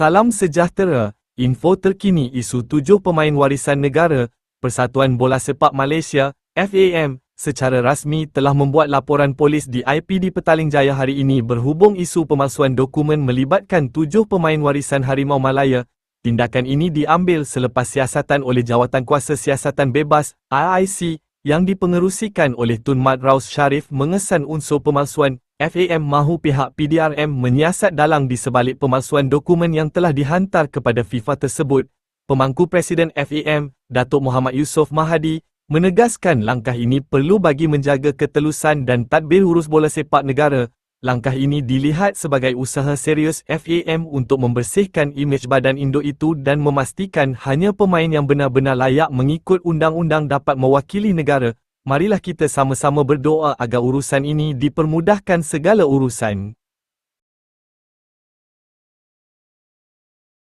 Salam sejahtera, info terkini isu tujuh pemain warisan negara, Persatuan Bola Sepak Malaysia, FAM, secara rasmi telah membuat laporan polis di IPD Petaling Jaya hari ini berhubung isu pemalsuan dokumen melibatkan tujuh pemain warisan Harimau Malaya. Tindakan ini diambil selepas siasatan oleh Jawatankuasa Siasatan Bebas, IIC, yang dipengerusikan oleh Tun Mat Raus Sharif mengesan unsur pemalsuan FAM mahu pihak PDRM menyiasat dalang di sebalik pemalsuan dokumen yang telah dihantar kepada FIFA tersebut. Pemangku Presiden FAM, Datuk Muhammad Yusof Mahadi, menegaskan langkah ini perlu bagi menjaga ketelusan dan tadbir urus bola sepak negara. Langkah ini dilihat sebagai usaha serius FAM untuk membersihkan imej badan induk itu dan memastikan hanya pemain yang benar-benar layak mengikut undang-undang dapat mewakili negara. Marilah kita sama-sama berdoa agar urusan ini dipermudahkan segala urusan.